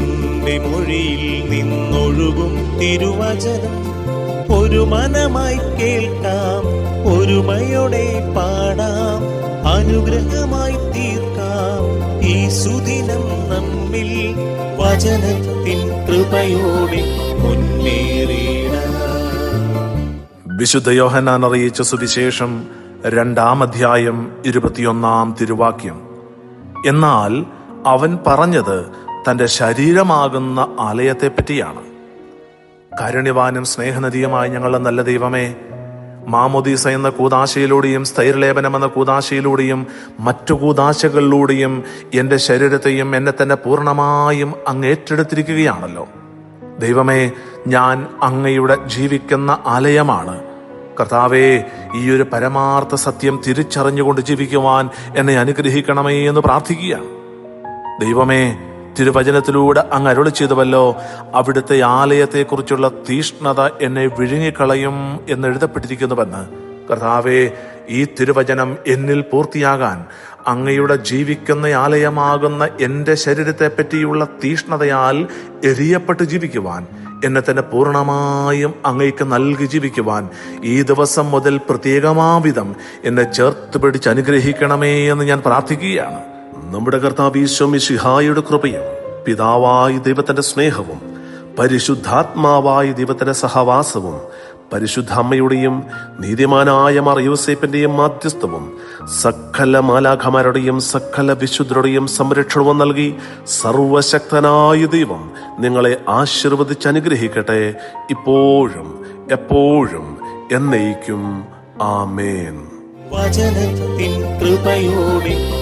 അങ്ങയുടെ മൊഴിയിൽ നിന്നൊഴുകും തിരുവചനം. ഒരു മനമായി കേൾക്കാം ഒരുമയോടെ പാടാം അനുഗ്രഹമായി തീർക്കാം. ഈ സുദിനം നമ്മിൽ വചനത്തിൻ കൃപയോടെ മുന്നേറിയിടാം വിശുദ്ധ യോഹനാൻ അറിയിച്ച സുവിശേഷം രണ്ടാം അധ്യായം ഇരുപത്തിയൊന്നാം തിരുവാക്യം. എന്നാൽ അവൻ പറഞ്ഞത് തന്റെ ശരീരമാകുന്ന ആലയത്തെ പറ്റിയാണ് കാരുണ്യവാനും സ്നേഹനദിയുമായി ഞങ്ങളുടെ നല്ല ദൈവമേ മാമോദീസ എന്ന കൂതാശയിലൂടെയും സ്ഥൈര്യലേപനം എന്ന കൂതാശയിലൂടെയും മറ്റു കൂതാശകളിലൂടെയും എന്റെ ശരീരത്തെയും എന്നെ തന്നെ പൂർണമായും അങ്ങ് ഏറ്റെടുത്തിരിക്കുകയാണല്ലോ. ദൈവമേ ഞാൻ അങ്ങയുടെ ജീവിക്കുന്ന ആലയമാണ്. കർത്താവേ ഈ ഒരു പരമാർത്ഥ സത്യം തിരിച്ചറിഞ്ഞുകൊണ്ട് ജീവിക്കുവാൻ എന്നെ അനുഗ്രഹിക്കണമേ എന്ന് പ്രാർത്ഥിക്കുകയാണ്. ദൈവമേ തിരുവചനത്തിലൂടെ അങ്ങ് അരുളി ചെയ്തുവല്ലോ അവിടുത്തെ ആലയത്തെക്കുറിച്ചുള്ള തീഷ്ണത എന്നെ വിഴുങ്ങിക്കളയും എന്ന് എഴുതപ്പെട്ടിരിക്കുന്നുവെന്ന്. കർത്താവെ ഈ തിരുവചനം എന്നിൽ പൂർത്തിയാകാൻ അങ്ങയുടെ ജീവിക്കുന്ന ആലയമാകുന്ന എന്റെ ശരീരത്തെ പറ്റിയുള്ള തീഷ്ണതയാൽ എരിയപ്പെട്ട് ജീവിക്കുവാൻ എന്നെ തന്നെ പൂർണമായും അങ്ങയ്ക്ക് നൽകി ജീവിക്കുവാൻ ഈ ദിവസം മുതൽ പ്രത്യേകമാവിധം എന്നെ ചേർത്ത് പിടിച്ച് അനുഗ്രഹിക്കണമേ എന്ന് ഞാൻ പ്രാർത്ഥിക്കുകയാണ്. നമ്മുടെ കർത്താവ് ഈശോ മിശിഹായുടെ കൃപയും പിതാവായ ദൈവത്തിന്റെ സ്നേഹവും പരിശുദ്ധാത്മാവായ ദൈവത്തിന്റെ സഹവാസവും പരിശുദ്ധ അമ്മയുടെയും നീതിമാനായ മാർ യൂസേപ്പിന്റെയും മാധ്യസ്ഥവും സകല മാലാഖമാരുടെയും സകല വിശുദ്ധരുടെയും സംരക്ഷണവും നൽകി സർവശക്തനായ ദൈവം നിങ്ങളെ ആശീർവദിച്ച് അനുഗ്രഹിക്കട്ടെ. ഇപ്പോഴും എപ്പോഴും എന്നേക്കും. ആമേൻ. വചനത്തിൻ കൃപയോടെ